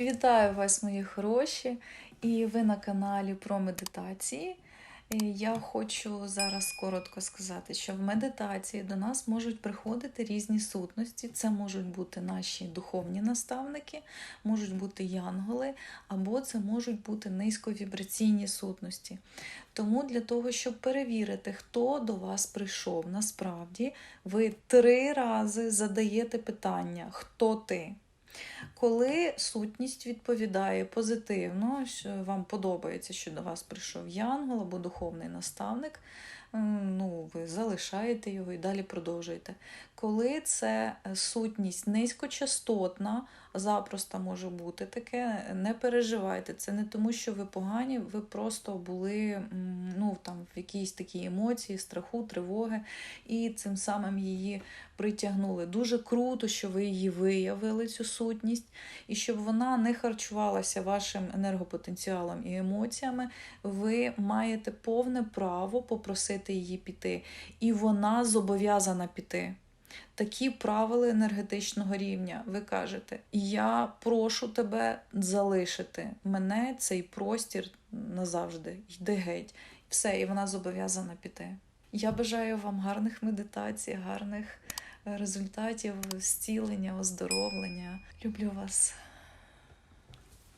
Вітаю вас, мої хороші, і ви на каналі про медитації. Я хочу зараз коротко сказати, що в медитації до нас можуть приходити різні сутності. Це можуть бути наші духовні наставники, можуть бути янголи, або це можуть бути низьковібраційні сутності. Тому для того, щоб перевірити, хто до вас прийшов, насправді ви три рази задаєте питання, хто ти. Коли сутність відповідає позитивно, що вам подобається, що до вас прийшов янгол або духовний наставник, м, ну, залишаєте його і далі продовжуєте. Коли це е, сутність низькочастотна, запросто може бути таке, не переживайте. Це не тому, що ви погані, ви просто були ну, там, в якійсь такій емоції, страху, тривоги, і цим самим її притягнули. Дуже круто, що ви її виявили, цю сутність, і щоб вона не харчувалася вашим енергопотенціалом і емоціями, ви маєте повне право попросити її піти, і вона зобов'язана піти. Такі правила енергетичного рівня. Ви кажете, я прошу тебе залишити мене цей простір назавжди, йди геть. Все, і вона зобов'язана піти. Я бажаю вам гарних медитацій, гарних результатів, зцілення, оздоровлення. Люблю вас.